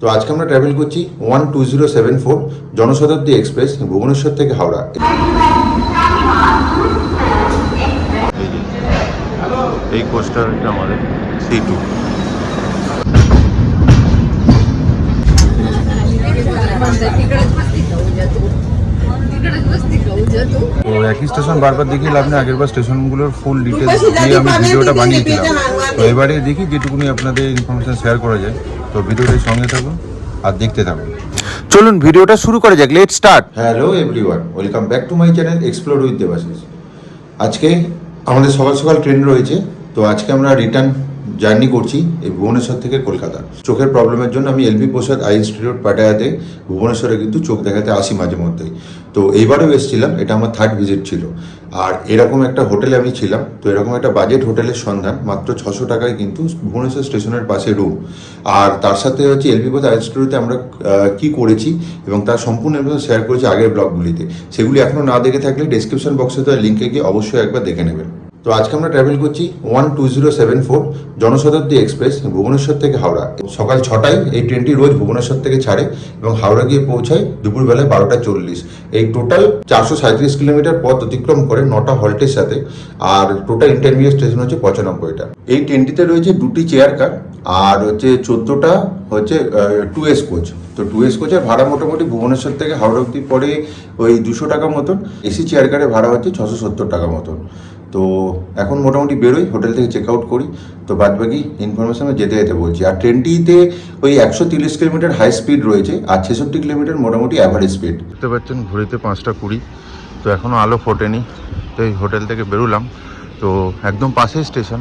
তো আজকে আমরা ট্রাভেল করছি one two zero seven four Janshatabdi express Bhubaneswar থেকে হাওড়া। এই কোচটা আমাদের সি টু একই স্টেশন বারবার দেখি লাভ নেই আগেরবার স্টেশনগুলোর ফুল ডিটেলস দিয়ে আমি ভিডিওটা বানিয়েছিলাম। তো এবারে দেখি যেটুকুনি আপনাদের ইনফরমেশন শেয়ার করা যায়। তো ভিডিওটির সঙ্গে থাকুন আর দেখতে থাকুন। চলুন ভিডিওটা শুরু করা যাক। Let start hello everyone welcome back to my channel explore with Debashis আজকে আমাদের সকাল সকাল ট্রেন রয়েছে তো আজকে আমরা রিটার্ন জার্নি করছি এই ভুবনেশ্বর থেকে কলকাতা। চোখের প্রবলেমের জন্য আমি L V Prasad eye institute পাটায়াতে, ভুবনেশ্বরে কিন্তু চোখ দেখাতে আসি মাঝে মধ্যেই তো এইবারেও এসেছিলাম, এটা আমার থার্ড ভিজিট ছিল। আর এরকম একটা হোটেলে আমি ছিলাম, তো এরকম একটা বাজেট হোটেলের সন্ধান, মাত্র ছশো টাকায় কিন্তু ভুবনেশ্বর স্টেশনের পাশে রুম আর তার সাথে হচ্ছে এলবি আই ইনস্টিটিউটে আমরা কি করেছি এবং তার সম্পূর্ণ শেয়ার করেছি আগের ব্লগগুলিতে সেগুলি এখনও না দেখে থাকলে ডিসক্রিপশন বক্সে তো লিঙ্কে গিয়ে অবশ্যই একবার দেখে নেবেন। তো আজকে আমরা ট্রাভেল করছি one two zero seven four Janshatabdi express Bhubaneswar থেকে হাওড়া। সকাল ছটায় এই ট্রেনটি রোজ ভুবনেশ্বর থেকে ছাড়ে এবং হাওড়া গিয়ে পৌঁছায় দুপুরবেলায় বারোটা চল্লিশ। এই টোটাল চারশো সাঁত্রিশ কিলোমিটার পথ অতিক্রম করে নটা হল্টের সাথে আর টোটাল ইন্টারমিডিয়েট স্টেশন হচ্ছে পঁচানব্বইটা। এই ট্রেনটিতে রয়েছে দুটি চেয়ার কার আর হচ্ছে চোদ্দোটা হচ্ছে টু এস কোচ তো টু এস কোচের ভাড়া মোটামুটি ভুবনেশ্বর থেকে হাওড়া অব্দি পড়ে ওই দুশো টাকা মতন। এসি চেয়ার কারের ভাড়া হচ্ছে ছশো সত্তর টাকা মতন। তো এখন মোটামুটি বেরোই হোটেল থেকে চেক আউট করি। তো বাদ বাকি ইনফরমেশন যেতে যেতে বলছি। আর ট্রেনটিতে ওই একশো তিরিশ কিলোমিটার হাই স্পিড রয়েছে আর ছেষট্টি কিলোমিটার মোটামুটি অ্যাভারেজ স্পিড দেখতে পাচ্ছেন ঘড়িতে পাঁচটা কুড়ি। তো এখনও আলো ফোটেনি। তো এই হোটেল থেকে বেরোলাম। তো একদম পাশেই স্টেশন।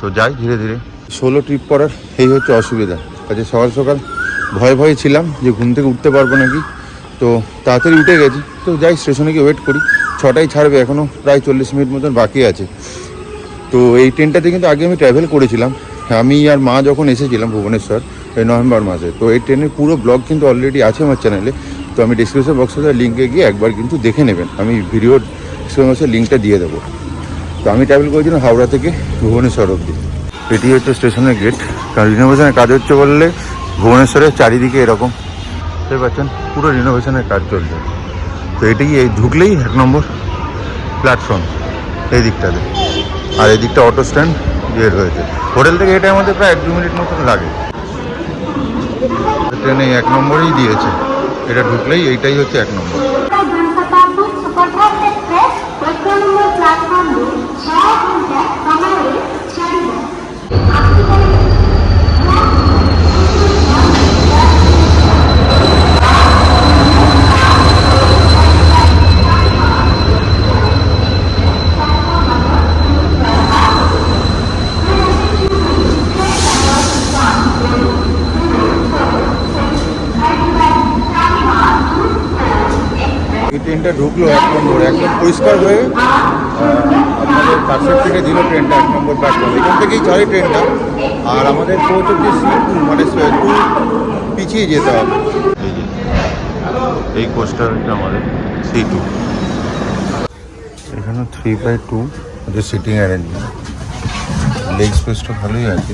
তো যাই ধীরে ধীরে। ষোলো ট্রিপ করার এই হচ্ছে অসুবিধা। কাজে সকাল সকাল ভয় ভয়ে ছিলাম যে ঘুম থেকে উঠতে পারব নাকি। তো তাড়াতাড়ি উঠে গেছি। তো যাই স্টেশনে গিয়ে ওয়েট করি। ছটায় ছাড়বে এখনও প্রায় চল্লিশ মিনিট মতন বাকি আছে। তো এই ট্রেনটাতে কিন্তু আগে আমি ট্রাভেল করেছিলাম। আমি আর মা যখন এসেছিলাম ভুবনেশ্বর, এই নভেম্বর মাসে, তো এই ট্রেনের পুরো ব্লগ কিন্তু অলরেডি আছে আমার চ্যানেলে তো আমি ডিসক্রিপশন বক্সে লিঙ্কে গিয়ে একবার কিন্তু দেখে নেবেন। আমি ভিডিওর ডিসক্রিপশন বক্সে লিঙ্কটা দিয়ে দেবো। তো আমি ট্রাভেল করেছিলাম হাওড়া থেকে ভুবনেশ্বর অবধি। এটি হচ্ছে স্টেশনের গেট কারণ রিনোভেশনের কাজ হচ্ছে বললে ভুবনেশ্বরের চারিদিকে এরকম। বুঝতে পারছেন পুরো রিনোভেশনের কাজ চলছে। তো এটাই, এই ঢুকলেই এক নম্বর প্ল্যাটফর্ম এই দিকটাতে আর এই দিকটা অটো স্ট্যান্ড ইয়ে রয়েছে হোটেল থেকে এটা আমাদের প্রায় এক দু মিনিট মতন লাগে। ট্রেনে এক নম্বরেই দিয়েছে। এটা ঢুকলেই এইটাই হচ্ছে এক নম্বর। ঢুকলো এক নম্বর একদম পরিষ্কার হয়ে আপনাদের কাছের থেকে দিল ট্রেনটা এক নম্বর প্ল্যাটফর্ম এখান থেকেই ছাড়ে ট্রেনটা। আর আমাদের পৌঁছ হচ্ছে মানে টু পিছিয়ে যেতে হবে। এই যে এই কোচটা হচ্ছে আমাদের সি টু এখানে থ্রি বাই টু যে সিটিং অ্যারেঞ্জমেন্ট লেগ স্পেসটা ভালোই আছে।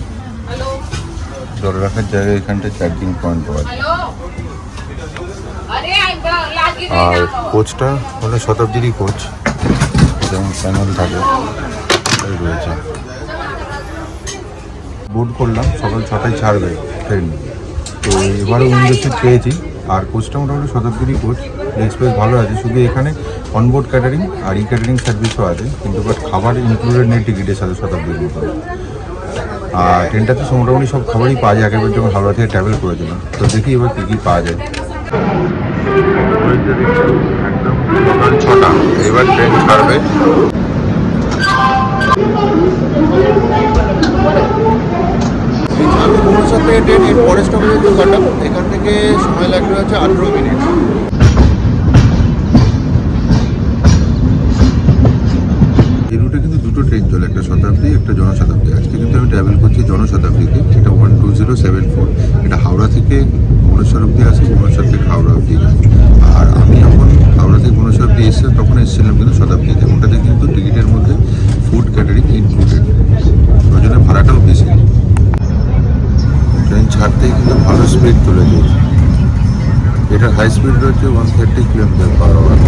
জল রাখার জায়গায় এখানটা চার্জিং পয়েন্ট পাওয়া যায়। আর কোচটা হলো শতাব্দীরই কোচ। যেমন প্যানেল থাকে। রয়েছে। বুট করলাম সকাল ছটায় ছাড়বে ট্রেন তো এবারও উইন্ডো সিট পেয়েছি। আর কোচটা মোটামুটি শতাব্দীরই কোচ। এক্সপ্রেস ভালো আছে। শুধু এখানে অনবোর্ড ক্যাটারিং আর ই ক্যাটারিং সার্ভিসও আছে। কিন্তু বাট খাবার ইনক্লুডেড নেই টিকিটের সাথে শতাব্দীর মতো। আর ট্রেনটাতে মোটামুটি সব খাবারই পাওয়া যায়। আগেরবার যখন হাওড়া থেকে ট্রাভেল করেছিলাম। তো দেখি এবার কী কী পাওয়া যায়। একদম সকাল ছটা এবার ট্রেন ছাড়বে। ভুবনেশ্বর থেকে ট্রেন এর পরের স্টপেজে দুঘন্টা এখান থেকে সময় লাগবে হচ্ছে আঠেরো মিনিট চলে একটা শতাব্দী, একটা জনশতাব্দী। আজকে কিন্তু আমি ট্রাভেল করছি জনশতাব্দীতে এটা one two zero seven four এটা হাওড়া থেকে ভুবনেশ্বর অব্দি আছে, ভুবনেশ্বর থেকে হাওড়া অব্দি যায়। আর আমি যখন হাওড়া থেকে ভুবনেশ্বর অব্দি এসে তখন এসেছিলাম কিন্তু শতাব্দীতে। ওটাতে কিন্তু টিকিটের মধ্যে ফুড ক্যাটারিং ইনক্লুডেড ওই জন্য ভাড়াটাও বেশি। ট্রেন ছাড় ছাড়তেই কিন্তু ভালো স্পিড চলে দিয়েছে এটার হাই স্পিড রয়েছে one thirty kilometre per hour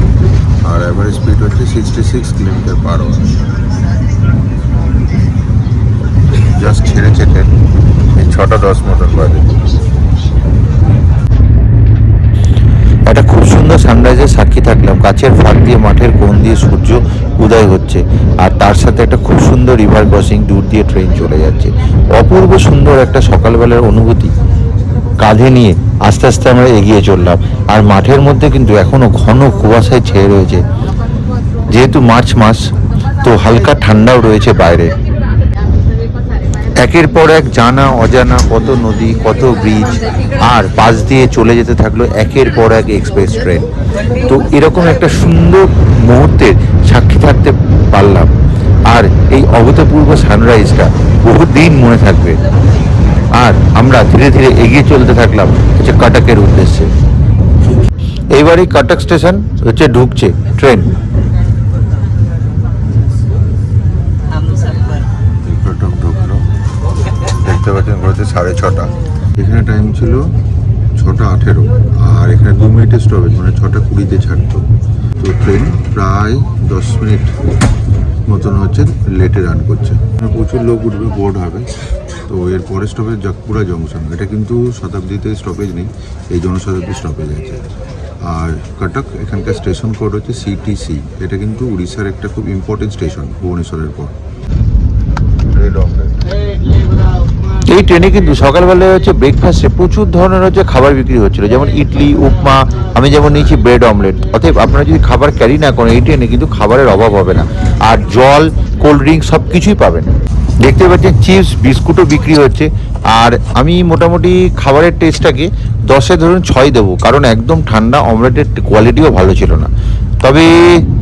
আর অ্যাভারেজ স্পিড হচ্ছে sixty six kilometre per hour just ছেড়েছে ট্রেন এই ছটা দশ মতন বাজে। একটা খুব সুন্দর সানরাইজের সাক্ষী থাকলাম। গাছের ফাঁক দিয়ে, মাঠের কোণ দিয়ে সূর্য উদয় হচ্ছে। আর তার সাথে একটা খুব সুন্দর রিভার ক্রসিং দূর দিয়ে ট্রেন চলে যাচ্ছে। অপূর্ব সুন্দর একটা সকালবেলার অনুভূতি। কাঁধে নিয়ে আস্তে আস্তে আমরা এগিয়ে চললাম। আর মাঠের মধ্যে কিন্তু এখনও ঘন কুয়াশায় ছেয়ে রয়েছে। যেহেতু মার্চ মাস, তো হালকা ঠান্ডাও রয়েছে বাইরে। একের পর এক জানা, অজানা কত নদী, কত ব্রিজ আর পাশ দিয়ে চলে যেতে থাকল একের পর এক এক্সপ্রেস ট্রেন তো এরকম একটা সুন্দর মুহূর্তের সাক্ষী থাকতে পারলাম। আর এই অভূতপূর্ব সানরাইজটা বহুদিন মনে থাকবে। আর আমরা ধীরে ধীরে এগিয়ে চলতে থাকলাম হচ্ছে কটকের উদ্দেশ্যে। এইবারই কটক স্টেশন হচ্ছে ঢুকছে ট্রেন দেখতে পাচ্ছেন ঘুরেছে সাড়ে ছটা। এখানে টাইম ছিল ছটা আঠেরো আর এখানে দু মিনিটের স্টপেজ মানে ছটা কুড়িতে ছাড়তো। তো ট্রেন প্রায় দশ মিনিট মতন হচ্ছে লেটে রান করছে। প্রচুর লোক উঠবে বোর্ড হবে। তো এর পরে স্টপেজ জাকপুরা জংশন এটা কিন্তু শতাব্দীতে স্টপেজ নেই এই জনশতাব্দী স্টপেজ আছে। আর কটক এখানকার স্টেশন কোড হচ্ছে সিটিসি এটা কিন্তু উড়িষ্যার একটা খুব ইম্পর্টেন্ট স্টেশন ভুবনেশ্বরের পর। রেড অমলেট এই ট্রেনে কিন্তু সকালবেলায় হচ্ছে ব্রেকফাস্টে প্রচুর ধরনের হচ্ছে খাবার বিক্রি হচ্ছিল। যেমন ইডলি, উপমা, আমি যেমন নিয়েছি ব্রেড অমলেট অতএব আপনারা যদি খাবার ক্যারি না করেন, এই ট্রেনে কিন্তু খাবারের অভাব হবে না। আর জল কোল্ড ড্রিঙ্ক সব কিছুই পাবেন। দেখতে পাচ্ছেন চিপস, বিস্কুটও বিক্রি হচ্ছে। আর আমি মোটামুটি খাবারের টেস্টটাকে দশে ধরুন ছয় দেবো, কারণ একদম ঠান্ডা অমলেটের কোয়ালিটিও ভালো ছিল না। তবে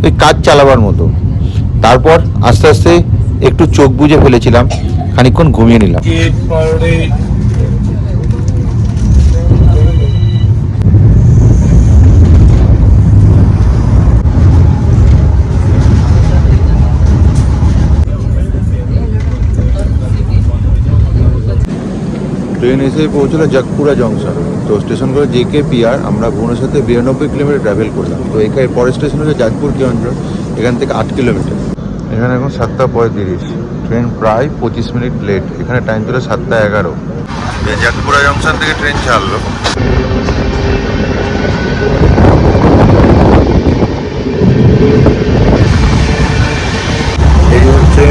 ওই কাজ চালাবার মতো। তারপর আস্তে আস্তে একটু চোখ বুজে ফেলেছিলাম। খানিকক্ষণ ঘুমিয়ে নিলাম। ট্রেন এসে পৌঁছলো জাকপুরা জংশন। তো স্টেশন করে জেকে পিআর আমরা ভুবনেশ্বর থেকে বিরানব্বই কিলোমিটার ট্রাভেল করলাম। তো এখানে পরের স্টেশন হচ্ছে জাজপুর কেন্দ্র এখান থেকে আট কিলোমিটার। এখানে এখন সাতটা পঁয়ত্রিশ। ট্রেন প্রায় পঁচিশ মিনিট লেট। এখানে টাইম ছিল সাতটা এগারো। জাকপুরা জংশন থেকে ট্রেন ছাড়লো। এই হচ্ছে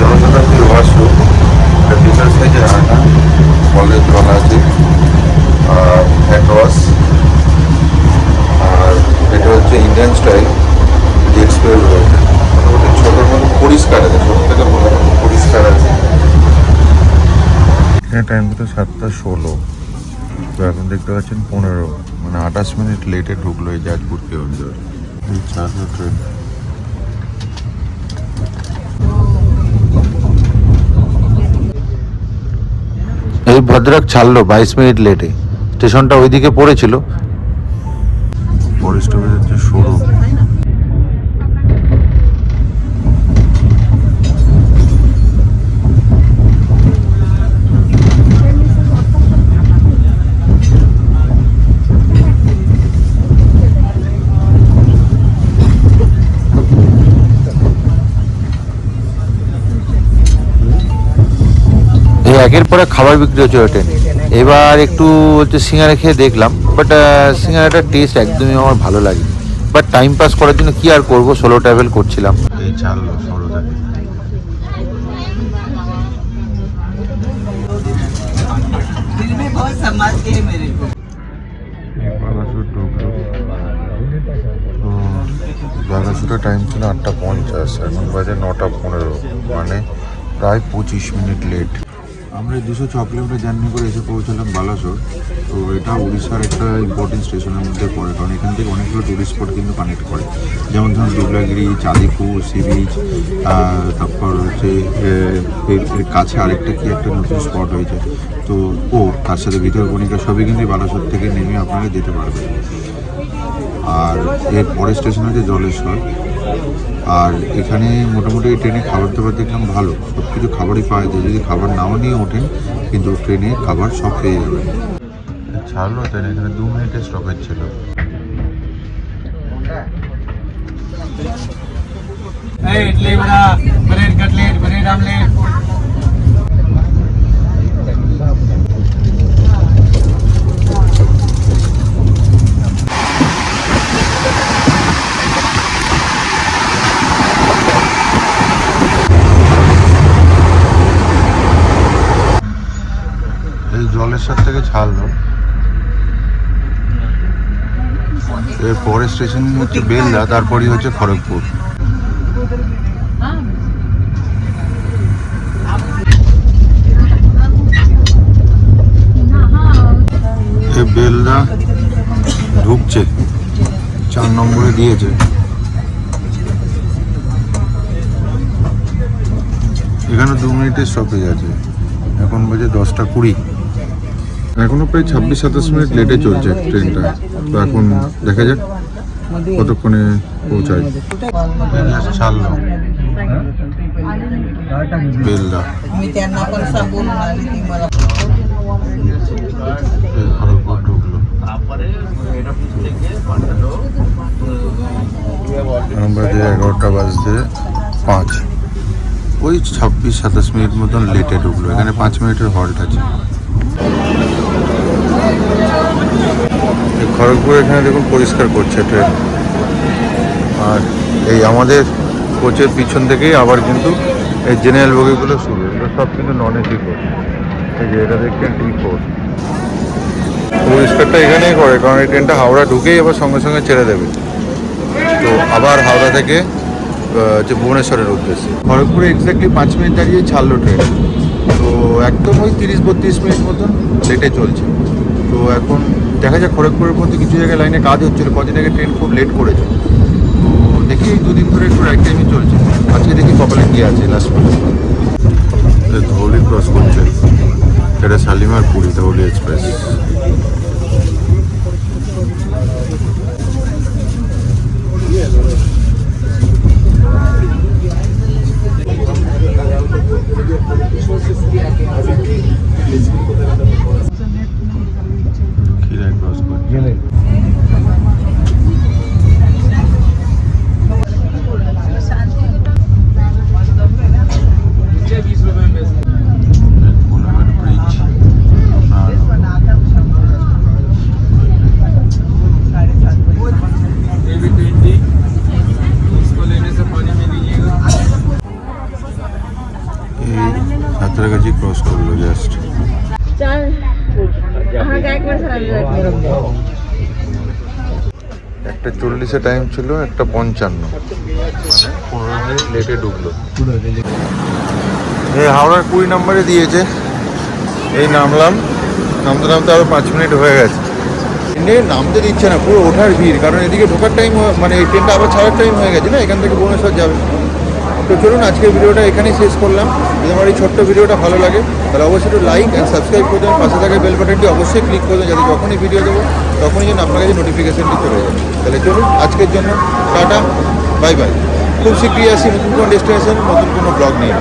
জনশতাব্দীর ওয়াশরুম এটা বিশাল সাইজের আয়না কলেজ বলা আছে আর হ্যান্ড ওয়াশ আর এটা হচ্ছে ইন্ডিয়ান স্টাইল টাইম তো সাতটা ষোলো। তো এখন দেখতে পাচ্ছেন পনেরো। মানে আঠাশ মিনিট লেটে ঢুকলো এই এই চারশো ট্রেন এই ভদ্রক ছাড়লো বাইশ মিনিট লেটে স্টেশনটা ওইদিকে পড়েছিল এই একের পরে খাবার বিক্রি হচ্ছে ওঠেন এবার একটু হচ্ছে সিঙ্গারা খেয়ে দেখলাম বাট সিঙ্গারাটার টেস্ট একদমই আমার ভালো লাগে বাট টাইম পাস করার জন্য কি আর করব? সোলো ট্রাভেল করছিলাম। টাইম ছিল আটটা পঞ্চাশ, এখন বাজে নটা পনেরো মানে প্রায় পঁচিশ মিনিট লেট আমরা দুশো ছ কিলোমিটার জার্নি করে এসে পৌঁছালাম বালাসোর। তো এটা উড়িষ্যার একটা ইম্পর্টেন্ট স্টেশনের মধ্যে পড়ে, কারণ এখান থেকে অনেকগুলো টুরিস্ট স্পট কিন্তু কানেক্ট করে। যেমন ধরুন দুবলাগিরি, চাঁদিপুর সি বিচ তারপর হচ্ছে এর কাছে আরেকটা কি একটা নতুন স্পট হয়েছে। তো ও, তার সাথে ভিতরকণিকা সবই কিন্তু বালাসোর থেকে নেমে আপনারা যেতে পারবেন। আর এর পরের স্টেশন হচ্ছে জলেশ্বর। আর এখানে মোটামুটি ট্রেনে খাবার দাবার দেখলাম ভালো। সব কিছু খাবারই পাওয়া যায়। যদি খাবার নাও নিয়ে ওঠেন, কিন্তু ট্রেনে খাবার সব পেয়ে যাবেন। ছাড়লো ট্রেন এখানে দু মিনিটের স্টপেজ ছিল। এই ইডলি বড়া ব্রেড কাটলেট, ব্রেড আমলেট। ছাড়লো। এর পরের স্টেশন হচ্ছে বেলদা, তারপরই হচ্ছে খড়গপুর। বেলদা ঢুকছে, চার নম্বরে দিয়েছে। এখানে দু মিনিটের স্টপেজ আছে। এখন বাজে দশটা কুড়ি। এখনও প্রায় ছাব্বিশ, সাতাশ মিনিট লেটে চলছে ট্রেনটা। তো এখন দেখা যাক কতক্ষণে পৌঁছায়। এগারোটা বাজতে পাঁচ। ওই ছাব্বিশ, সাতাশ মিনিট মতন লেটে ঢুকলো। এখানে পাঁচ মিনিটের হল্ট আছে। খড়গপুর এখানে দেখুন পরিষ্কার করছে ট্রেন আর এই আমাদের কোচের পিছন থেকেই আবার কিন্তু এই জেনারেল বগিগুলো শুরু। এগুলো সব কিন্তু নন এসি কোচ এই যে এটা দেখছেন টি ফোর পরিষ্কারটা এখানেই করে, কারণ এই ট্রেনটা হাওড়া ঢুকেই আবার সঙ্গে সঙ্গে ছেড়ে দেবে। তো আবার হাওড়া থেকে যে ভুবনেশ্বরের উদ্দেশ্যে। খড়গপুরে এক্স্যাক্টলি পাঁচ মিনিট দাঁড়িয়ে ছাড়লো ট্রেন তো একদম ওই তিরিশ বত্রিশ মিনিট মতন লেটে চলছে। তো এখন দেখা যাক, খড়গপুরের মধ্যে কিছু জায়গায় লাইনে কাজ হচ্ছিল, কদিন আগে ট্রেন খুব লেট করেছে। তো দেখি এই দুদিন ধরে একটু রাইট টাইমে চলছে। আজকে দেখি কপালে কি আছে লাস্ট পর্যন্ত ধৌলি ক্রস করছে। এটা শালিমার পুরী, ধৌলি এক্সপ্রেস ক্রস করল জাস্ট একটা চল্লিশে টাইম ছিল একটা পঞ্চান্ন। মানে পনেরো মিনিট লেটে ঢুকলো। এই হাওড়ার কুড়ি নম্বরে দিয়েছে। এই নামলাম। নামতে নামতে আরও পাঁচ মিনিট হয়ে গেছে। ট্রেনে নামতে দিচ্ছে না পুরো ওঠার ভিড়। কারণ এদিকে ঢোকার টাইম মানে এই ট্রেনটা আবার ছাড়ার টাইম হয়ে গেছে না? এখান থেকে ভুবনেশ্বর যাবে। তো চলুন আজকের ভিডিওটা এখানেই শেষ করলাম। যদি আমার এই ছোট্ট ভিডিওটা ভালো লাগে, তাহলে অবশ্যই একটু লাইক অ্যান্ড সাবস্ক্রাইব করে দেবেন। পাশে থাকা বেল বাটনটি অবশ্যই ক্লিক করবেন যাতে যখনই ভিডিও দেবো, তখনই যেন আপনার কাছে নোটিফিকেশানটি চলে যাবে তাহলে চলুন আজকের জন্য টাটা বাই বাই খুব শীঘ্রই আসি নতুন কোনো ডেস্টিনেশন নতুন কোনো ব্লগ নিয়ে।